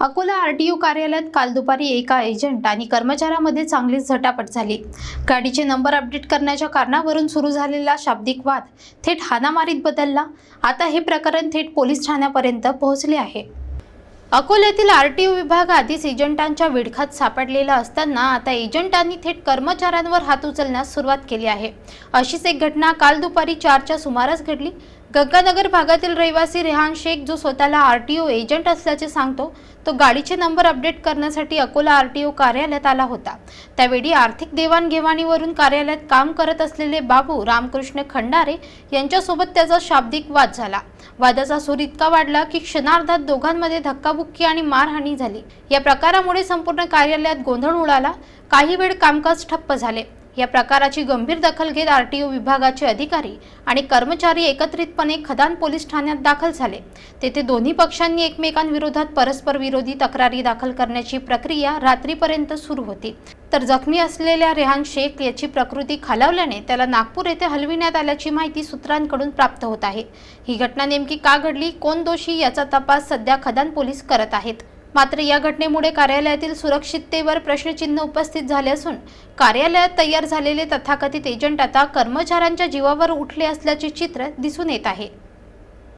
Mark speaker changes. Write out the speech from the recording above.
Speaker 1: Akola RTO कार्यालयात काल दुपारी एका एजंट आणि कर्मचाऱ्यामध्ये चांगलीच झटापट झाली. गाडीचे नंबर अपडेट करण्याच्या कारणावरून सुरू झालेला शाब्दिक वाद थेट हाणामारीत बदलला. आता हे प्रकरण थेट पोलीस ठाण्यापर्यंत पोहोचले आहे. अकोल्यातील आरटीओ विभाग आधीच एजंटांच्या विडखात सापडलेला असताना आता एजंटांनी थेट कर्मचाऱ्यांवर हात उचलण्यास सुरुवात केली आहे. अशीच एक घटना काल दुपारी चारच्या सुमारास घडली. गंगानगर भागातील रहिवासी रेहान शेख जो स्वतःला आरटीओ एजंट असल्याचे सांगतो तो गाडीचे नंबर अपडेट करण्यासाठी अकोला आरटीओ कार्यालयात आला होता. त्यावेळी आर्थिक देवाणघेवाणीवरून कार्यालयात काम करत असलेले बाबू रामकृष्ण खंडारे यांच्यासोबत त्याचा शाब्दिक वाद झाला. वादाचा सूर इतका वाढला की क्षणार्धात दोघांमध्ये धक्काबुक्की आणि मारहाणी झाली. या प्रकारामुळे संपूर्ण कार्यालयात गोंधळ उडाला. काही वेळ कामकाज ठप्प झाले. या प्रकाराची गंभीर दखल घेत आरटीओ विभागाचे अधिकारी आणि कर्मचारी एकत्रितपणे खदान पोलीस ठाण्यात दाखल झाले. तेथे दोन्ही पक्षांनी एकमेकांविरोधात परस्पर विरोधी तक्रारी दाखल करण्याची प्रक्रिया रात्रीपर्यंत सुरू होती. तर जखमी असलेल्या रेहान शेख याची प्रकृती खालावल्याने त्याला नागपूर येथे हलविण्यात आल्याची माहिती सूत्रांकडून प्राप्त होत आहे. ही घटना नेमकी का घडली कोण दोषी याचा तपास सध्या खदान पोलीस करत आहेत. मात्र या घटनेमुळे कार्यालयातील सुरक्षिततेवर प्रश्नचिन्ह उपस्थित झाले असून कार्यालयात तयार झालेले तथाकथित एजंट आता कर्मचाऱ्यांच्या जीवावर उठले असल्याचे चित्र दिसून येत आहे.